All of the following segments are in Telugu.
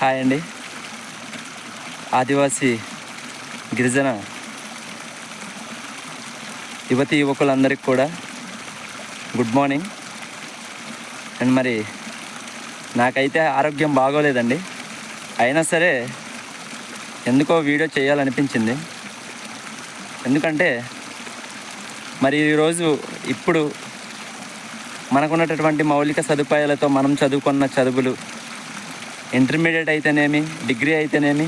హాయ్ అండి. ఆదివాసీ గిరిజన యువతి యువకులందరికీ కూడా గుడ్ మార్నింగ్. అండ్ మరి నాకైతే ఆరోగ్యం బాగోలేదండి. అయినా సరే ఎందుకో వీడియో చేయాలనిపించింది. ఎందుకంటే మరి ఈరోజు ఇప్పుడు మనకున్నటువంటి మౌలిక సదుపాయాలతో మనం చదువుకున్న చదువులు ఇంటర్మీడియట్ అయితేనేమి డిగ్రీ అయితేనేమి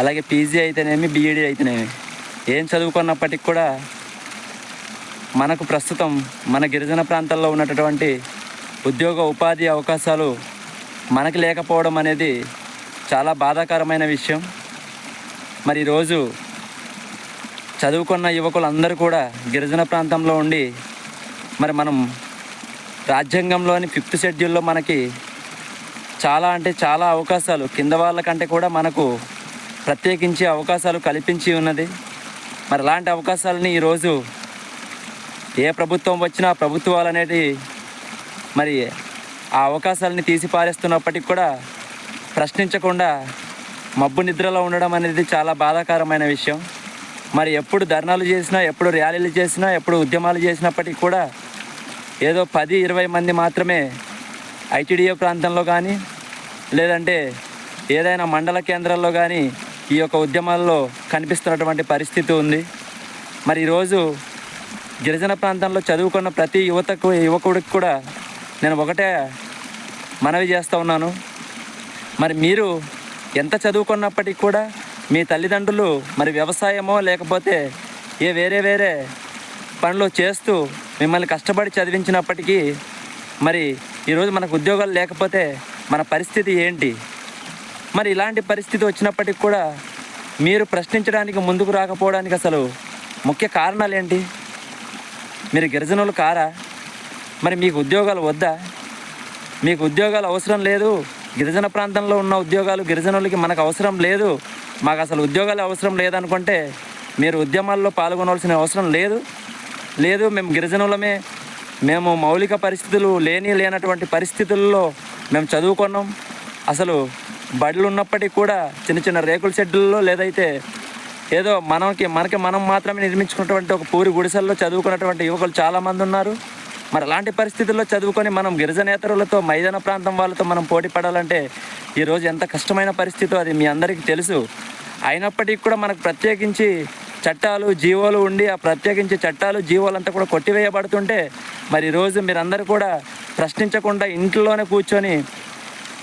అలాగే పీజీ అయితేనేమి బీఈడీ అయితేనేమి. ఏం చదువుకున్నప్పటికి కూడా మనకు ప్రస్తుతం మన గిరిజన ప్రాంతాల్లో ఉన్నటువంటి ఉద్యోగ ఉపాధి అవకాశాలు మనకి లేకపోవడం అనేది చాలా బాధాకరమైన విషయం. మరి ఈరోజు చదువుకున్న యువకులందరూ కూడా గిరిజన ప్రాంతంలో ఉండి మరి మనం రాజ్యాంగంలోని ఫిఫ్త్ షెడ్యూల్లో మనకి చాలా అంటే చాలా అవకాశాలు. కింద వాళ్ళకంటే కూడా మనకు ప్రత్యేకించి అవకాశాలు కల్పించి ఉన్నది. మరి అలాంటి అవకాశాలని ఈరోజు ఏ ప్రభుత్వం వచ్చినా ప్రభుత్వాలు అనేది మరి ఆ అవకాశాలని తీసి పారేస్తున్నప్పటికి కూడా ప్రశ్నించకుండా మబ్బు నిద్రలో ఉండడం అనేది చాలా బాధాకరమైన విషయం. మరి ఎప్పుడు ధర్నాలు చేసినా ఎప్పుడు ర్యాలీలు చేసినా ఎప్పుడు ఉద్యమాలు చేసినప్పటికీ కూడా ఏదో పది ఇరవై మంది మాత్రమే ఐటీడీఏ ప్రాంతంలో కానీ లేదంటే ఏదైనా మండల కేంద్రాల్లో కానీ ఈ యొక్క ఉద్యమాల్లో కనిపిస్తున్నటువంటి పరిస్థితి ఉంది. మరి ఈరోజు గిరిజన ప్రాంతంలో చదువుకున్న ప్రతి యువతకు యువకుడికి కూడా నేను ఒకటే మనవి చేస్తూ ఉన్నాను. మరి మీరు ఎంత చదువుకున్నప్పటికీ కూడా మీ తల్లిదండ్రులు మరి వ్యవసాయమో లేకపోతే ఏ వేరే వేరే పనులు చేస్తూ మిమ్మల్ని కష్టపడి చదివించినప్పటికీ మరి ఈరోజు మనకు ఉద్యోగాలు లేకపోతే మన పరిస్థితి ఏంటి? మరి ఇలాంటి పరిస్థితి వచ్చినప్పటికి కూడా మీరు ప్రశ్నించడానికి ముందుకు రాకపోవడానికి అసలు ముఖ్య కారణాలు ఏంటి? మీరు గిరిజనులు కారా? మరి మీకు ఉద్యోగాలు వద్దా? మీకు ఉద్యోగాలు అవసరం లేదు. గిరిజన ప్రాంతంలో ఉన్న ఉద్యోగాలు గిరిజనులకి మనకు అవసరం లేదు. మాకు అసలు ఉద్యోగాలు అవసరం లేదనుకుంటే మీరు ఉద్యమాల్లో పాల్గొనవలసిన అవసరం లేదు. లేదు మేము గిరిజనులమే. మేము మౌలిక పరిస్థితులు లేని లేనటువంటి పరిస్థితుల్లో మేము చదువుకున్నాం. అసలు బడులు ఉన్నప్పటికీ కూడా చిన్న చిన్న రేకుల షెడ్లలో లేదైతే ఏదో మనకి మనకి మనం మాత్రమే నిర్మించుకున్నటువంటి ఒక పూరి గుడిసెల్లో చదువుకున్నటువంటి యువకులు చాలామంది ఉన్నారు. మరి అలాంటి పరిస్థితుల్లో చదువుకొని మనం గిరిజనేతరులతో మైదాన ప్రాంతం వాళ్ళతో మనం పోటీ పడాలంటే ఈరోజు ఎంత కష్టమైన పరిస్థితో అది మీ అందరికీ తెలుసు. అయినప్పటికీ కూడా మనకు ప్రత్యేకించి చట్టాలు జీవోలు ఉండి ఆ ప్రత్యేకించి చట్టాలు జీవోలు అంతా కూడా కొట్టివేయబడుతుంటే మరి ఈరోజు మీరందరూ కూడా ప్రశ్నించకుండా ఇంట్లోనే కూర్చొని